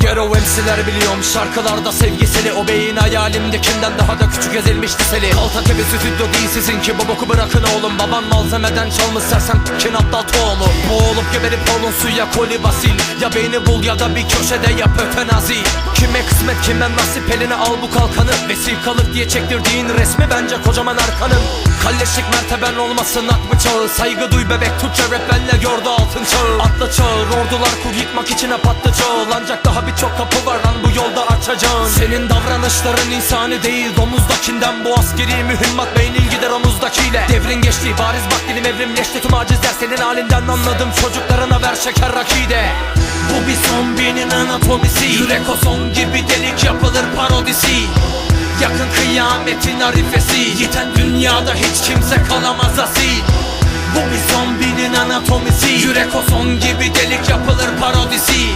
Gero MC'ler biliyorum şarkılarda sevgiseli O beyin hayalimdekinden daha da küçük ezilmiş liseli Kalta tepe stüdyo değil sizinki bu boku bırakın oğlum. Baban malzemeden çalmış sersen kin aptal toğlu Boğulup geberip olun suya koli basil. Ya beyni bul ya da bir köşede yap ötenazi Kime kısmet kime nasip eline al bu kalkanı. Vesikalık diye çektirdiğin resmi bence kocaman arkanın Kalleşlik merteben olmasın at bıçağı. Saygı duy bebek Türkçe rap benle gördü altın çağı. Atla çağır ordular kur yıkmak içine patlı çağıl Ancak daha birçok kapı var lan bu yolda açacağın Senin davranışların insani değil domuzdakinden Bu askeri mühimmat beynin gider omuzdakiyle. Devrin geçti bariz bak dilim evrimleşti tüm acizler Senin halinden anladım çocuklarına ver şeker rakide. Bu bir zombinin anatomisi. Yürek o son gibi delik yapılır parodisi Yakın kıyametin arifesi. Yiten dünyada hiç kimse kalamaz asil. Bu bir zombinin anatomisi. Yürek o gibi delik yapılır parodisi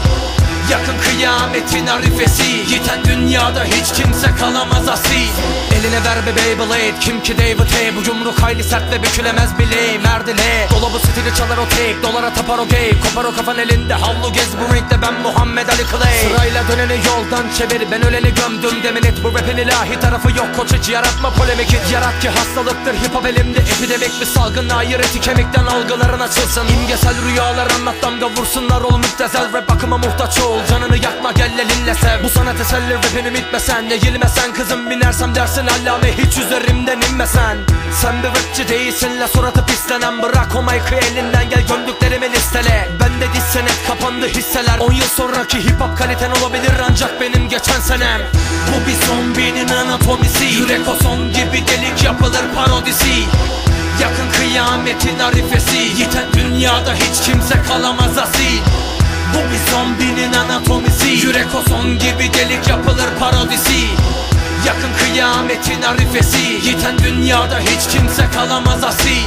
kıyametin arifesi. Yiten dünyada hiç kimse kalamaz asil Eline ver be Beyblade Kim ki David Hay? Bu yumruk hayli sert ve bükülemez bileğim Merdile Dolabı stili çalar o tek Dolara tapar o gay Kopar o kafan elinde. Havlu gez bu ringde. Ben Muhammed Ali Clay. Sırayla döneni yoldan çevir. Ben öleni gömdüm demin et. Bu rapin ilahi tarafı yok. Koç hiç yaratma polemik hiç Yarat ki hastalıktır hip hop elimde. Epidemik bir salgın Hayır eti kemikten algıların açılsın. İmgesel rüyalar anlat damga vursunlar ol müptezel. Rap akıma muhtaç ol. Canını yakma gel elinle sev. Bu sana teselli rapini bitmesen Eğilmesen kızım binersem dersin allame Hiç üzerimden inmesen. Sen bir rapçi değilsin la suratı pislenen Bırak o mic'ı elinden gel gömdüklerimi listele. Bende diz senet kapandı hisseler. 10 yıl sonraki hip hop kaliten olabilir ancak benim geçen senem. Bu bir zombinin anatomisi. Yürek o son gibi delik yapılır parodisi. Yakın kıyametin arifesi. Yiten dünyada hiç kimse kalamaz Son gibi delik yapılır parodisi Yakın kıyametin arifesi. Yiten dünyada hiç kimse kalamaz asil